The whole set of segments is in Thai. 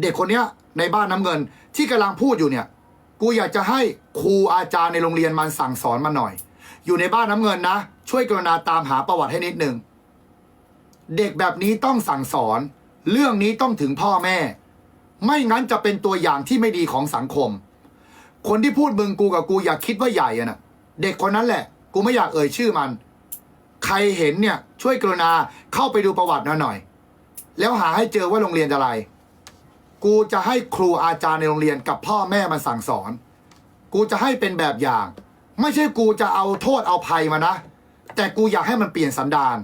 เด็กคนเนี้ยในบ้านน้ำเงินที่กำลังพูดอยู่เนี่ย กูอยากจะให้ครูอาจารย์ในโรงเรียนมันสั่งสอนมันหน่อย อยู่ในบ้านน้ำเงินนะ ช่วยกรุณาตามหาประวัติให้นิดนึงเด็กแบบนี้ต้องสั่งสอน เรื่องนี้ต้องถึงพ่อแม่ ไม่งั้นจะเป็นตัวอย่างที่ไม่ดีของสังคม คนที่พูดมึงกูกับกูอยากคิดว่าใหญ่อะนะเด็กคนนั้นแหละ กูไม่อยากเอ่ยชื่อมัน ใครเห็นเนี่ยช่วยกรุณาเข้าไปดูประวัติหน่อย แล้วหาให้เจอว่าโรงเรียนอะไร กูจะให้ครูอาจารย์ในโรงเรียนกับพ่อแม่มันสั่งสอน กูจะให้เป็นแบบอย่าง ไม่ใช่กูจะเอาโทษเอาภัยมานะ แต่กูอยากให้มันเปลี่ยนสันดาน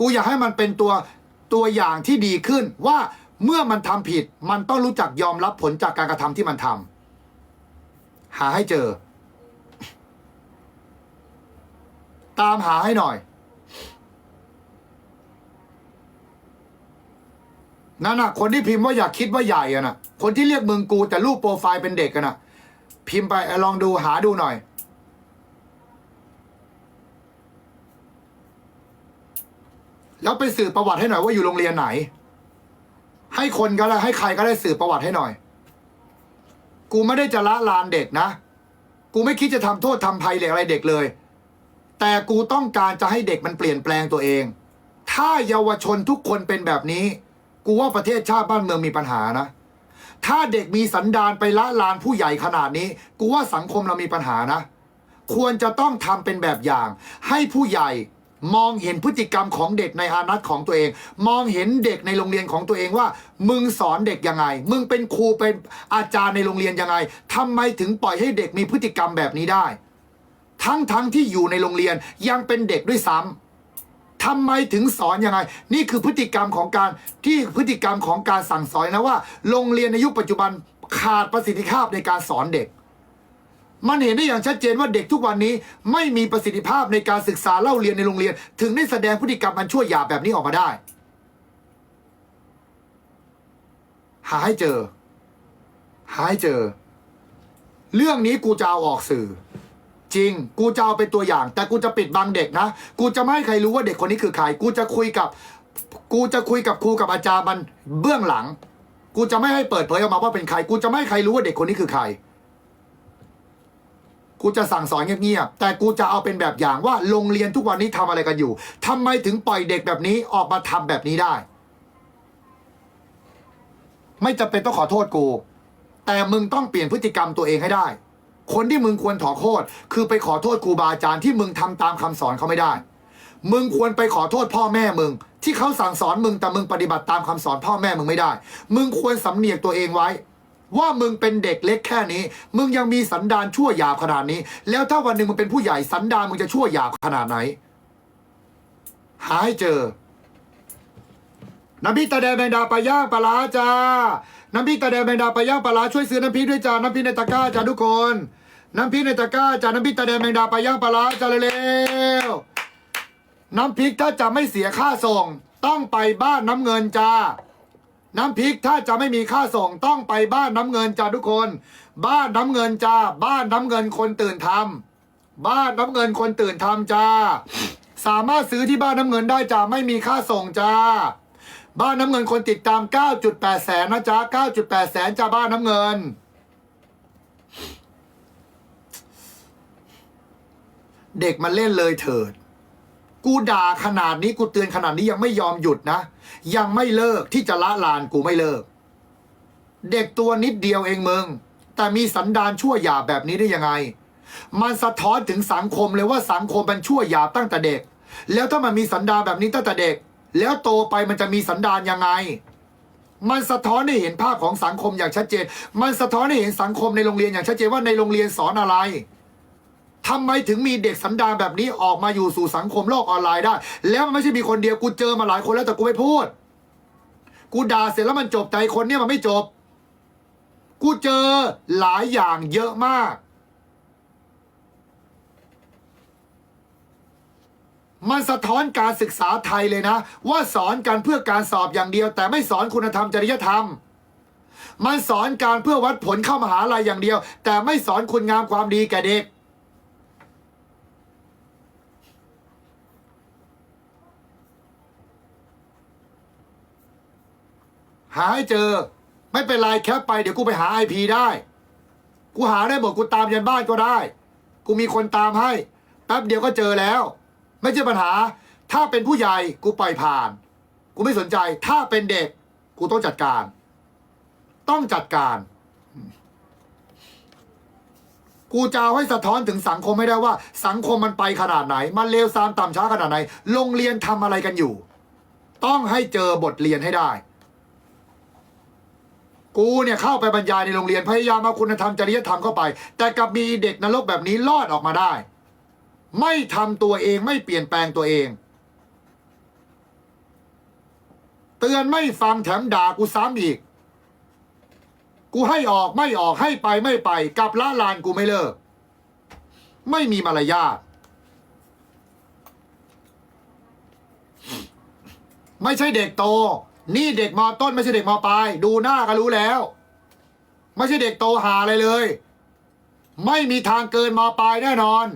กูอยากให้มันเป็นตัวตัวอย่างที่ดีขึ้นว่าเมื่อมันทำผิดมันต้องรู้จักยอมรับผลจากการกระทำที่มันทำหาให้เจอ ตามหาให้หน่อย นั่นน่ะ คนที่พิมพ์ว่าอยากคิดว่าใหญ่อะน่ะคนที่เรียกมึงกูแต่รูปโปรไฟล์เป็นเด็กกันน่ะพิมพ์ไปลองดูหาดูหน่อย แล้วไปสืบประวัติให้หน่อยว่าอยู่โรงเรียนไหน ให้คนก็ได้ให้ใครก็ได้สืบประวัติให้หน่อย กูไม่ได้จะละลานเด็กนะ กูไม่คิดจะทำโทษทำภัยเด็กอะไรเด็กเลย แต่กูต้องการจะให้เด็กมันเปลี่ยนแปลงตัวเอง ถ้าเยาวชนทุกคนเป็นแบบนี้ กูว่าประเทศชาติบ้านเมืองมีปัญหานะ ถ้าเด็กมีสันดานไปละลานผู้ใหญ่ขนาดนี้ กูว่าสังคมเรามีปัญหานะ ควรจะต้องทำเป็นแบบอย่าง ให้ผู้ใหญ่มองเห็นพฤติกรรมของเด็กในอานัตของตัวเอง มองเห็นเด็กในโรงเรียนของตัวเองว่า มึงสอนเด็กยังไง มึงเป็นครูเป็นอาจารย์ในโรงเรียนยังไงทำไมถึงปล่อยให้เด็กมีพฤติกรรมแบบนี้ได้ ทั้งทั้งที่อยู่ในโรงเรียนยังเป็นเด็กด้วยซ้ำ ทำไมถึงสอนยังไง นี่คือพฤติกรรมของการที่พฤติกรรมของการสั่งสอนนะว่า โรงเรียนในยุคปัจจุบันขาดประสิทธิภาพในการสอนเด็ก มันเห็นได้อย่างชัดเจนว่าเด็กทุกวันนี้ไม่มีประสิทธิภาพในการศึกษาเล่าเรียนในโรงเรียน ถึงได้แสดงพฤติกรรมอันชั่วหยาบแบบนี้ออกมาได้ หาให้เจอ หาให้เจอ เรื่องนี้กูจะเอาออกสื่อ จริง กูจะเอาเป็นตัวอย่าง แต่กูจะปิดบังเด็กนะ กูจะไม่ให้ใครรู้ว่าเด็กคนนี้คือใคร กูจะคุยกับ กูจะคุยกับครูกับอาจารย์มันเบื้องหลัง กูจะไม่ให้เปิดเผยออกมาว่าเป็นใคร กูจะไม่ให้ใครรู้ว่าเด็กคนนี้คือใคร กูจะสั่งสอนเงียบๆ แต่กูจะเอาเป็นแบบอย่างว่าโรงเรียนทุกวันนี้ทำอะไรกันอยู่ทำไมถึงปล่อยเด็กแบบนี้ออกมาทำแบบนี้ได้ ไม่จำเป็นต้องขอโทษกู แต่มึงต้องเปลี่ยนพฤติกรรมตัวเองให้ได้ คนที่มึงควรขอโทษ คือไปขอโทษครูบาอาจารย์ที่มึงทำตามคำสอนเขาไม่ได้ มึงควรไปขอโทษพ่อแม่มึง ที่เขาสั่งสอนมึงแต่มึงปฏิบัติตามคำสอนพ่อแม่มึงไม่ได้ มึงควรสำเนียกตัวเองไว้ ว่ามึงเป็นเด็กเล็กแค่นี้ มึงยังมีสันดานชั่วหยาบขนาดนี้ แล้วถ้าวันหนึ่งมึงเป็นผู้ใหญ่สันดานมึงจะชั่วหยาบขนาดไหน หาให้เจอน้ำพริกตาแดงแมงดาปลาย่างปลาราจ้า น้ำพริกตาแดงแมงดาปลาย่างปลาร้าช่วยซื้อน้ำพริกด้วยจ้าน้ำพริกในตะกร้าจ้าทุกคน น้ำพริกในตะกร้าจ้าน้ำพริกตาแดงแมงดาปลาย่างปลาร้าจ้าเร็วๆน้ำพริกถ้าจะไม่เสียค่าส่ง ต้องไปบ้านน้ำเงินจ้าน้ำพริกถ้าจะไม่มีค่าส่งต้องไปบ้านน้ำเงินจ้าทุกคน บ้านน้ำเงินจ้าบ้านน้ำเงินคนตื่นทำบ้านน้ำเงินคนตื่นทำจ้าสามารถซื้อที่บ้านน้ำเงินได้จ้าไม่มีค่าส่งจ้า บ้านน้ำเงินคนติดตาม 9.8 แสนนะจ๊ะ 9.8 แสนจ้าบ้านน้ำเงิน เด็กมันเล่นเลยเถิด กูด่าขนาดนี้กูเตือนขนาดนี้ยังไม่ยอมหยุดนะ ยังไม่เลิกที่จะละลานกูไม่เลิก เด็กตัวนิดเดียวเองมึง แต่มีสันดานชั่วหยาบแบบนี้ได้ยังไง มันสะท้อนถึงสังคมเลยว่าสังคมมันชั่วหยาบตั้งแต่เด็ก แล้วถ้ามันมีสันดานแบบนี้ตั้งแต่เด็ก แล้วโตไปมันจะมีสันดานยังไง มันสะท้อนให้เห็นภาพของสังคมอย่างชัดเจน มันสะท้อนให้เห็นสังคมในโรงเรียนอย่างชัดเจนว่าในโรงเรียนสอนอะไรทำไมถึงมีเด็กสันดานแบบนี้ออกมาอยู่สู่สังคมโลกออนไลน์ได้ แล้วมันไม่ใช่มีคนเดียวกูเจอมาหลายคนแล้วแต่กูไม่พูด กูด่าเสร็จแล้วมันจบแต่ไอคนเนี้ยมันไม่จบ กูเจอหลายอย่างเยอะมาก มันสะท้อนการศึกษาไทยเลยนะ ว่าสอนกันเพื่อการสอบอย่างเดียว แต่ไม่สอนคุณธรรมจริยธรรม มันสอนการเพื่อวัดผลเข้ามหาลัยอย่างเดียว แต่ไม่สอนคุณงามความดีแก่เด็ก หาให้เจอ ไม่เป็นไรแคปไปเดี๋ยวกูไปหาไอพีได้ กูหาได้หมดกูตามยันบ้านก็ได้ กูมีคนตามให้แป๊บเดียวก็เจอแล้ว ไม่ใช่ปัญหา ถ้าเป็นผู้ใหญ่กูปล่อยผ่าน กูไม่สนใจ ถ้าเป็นเด็ก กูต้องจัดการ ต้องจัดการ กูจะเอาให้สะท้อนถึงสังคมไม่ได้ว่า สังคมมันไปขนาดไหน มันเลวซามต่ำช้าขนาดไหน โรงเรียนทำอะไรกันอยู่ ต้องให้เจอบทเรียนให้ได้กูเนี่ยเข้าไปบรรยายในโรงเรียนพยายามเอาคุณธรรมจริยธรรมเข้าไป แต่กลับมีเด็กนรกแบบนี้รอดออกมาได้ ไม่ทำตัวเองไม่เปลี่ยนแปลงตัวเอง เตือนไม่ฟังแถมด่ากูซ้ำอีก กูให้ออกไม่ออกให้ไปไม่ไปกลับละลานกูไม่เลิก ไม่มีมารยาทไม่ใช่เด็กโต นี่เด็กมอต้นไม่ใช่เด็กมอปลาย ดูหน้าก็รู้แล้ว ไม่ใช่เด็กโตหาอะไรเลย ไม่มีทางเกินมอปลายแน่นอน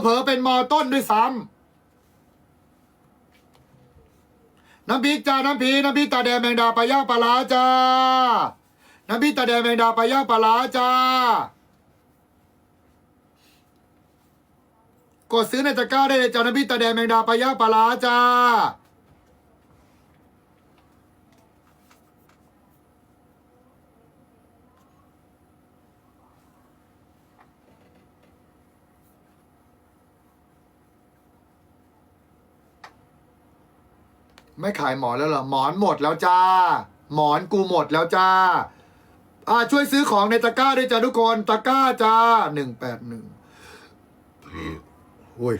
เผลอๆเป็นมอต้นด้วยซ้ำน้ำพริกจ้าน้ำพริกน้ำพริกตาแดงแมงดาปลาย่างปลาล้าจ้าน้ำพริกตาแดงแมงดาปลาย่างปลาล้าจ้ากดซื้อในตะกร้าได้เลยจ้าน้ำพริกตาแดงแมงดาปลาย่างปลาล้าจ้า ไม่ขายหมอนแล้วเหรอหมอนหมดแล้วจ้า หมอนกูหมดแล้วจ้าอ่าช่วยซื้อของในตะกร้าด้วยจ้าทุกคนตะกร้าจ้าหนึ่งแปดหนึ่งโอ้ย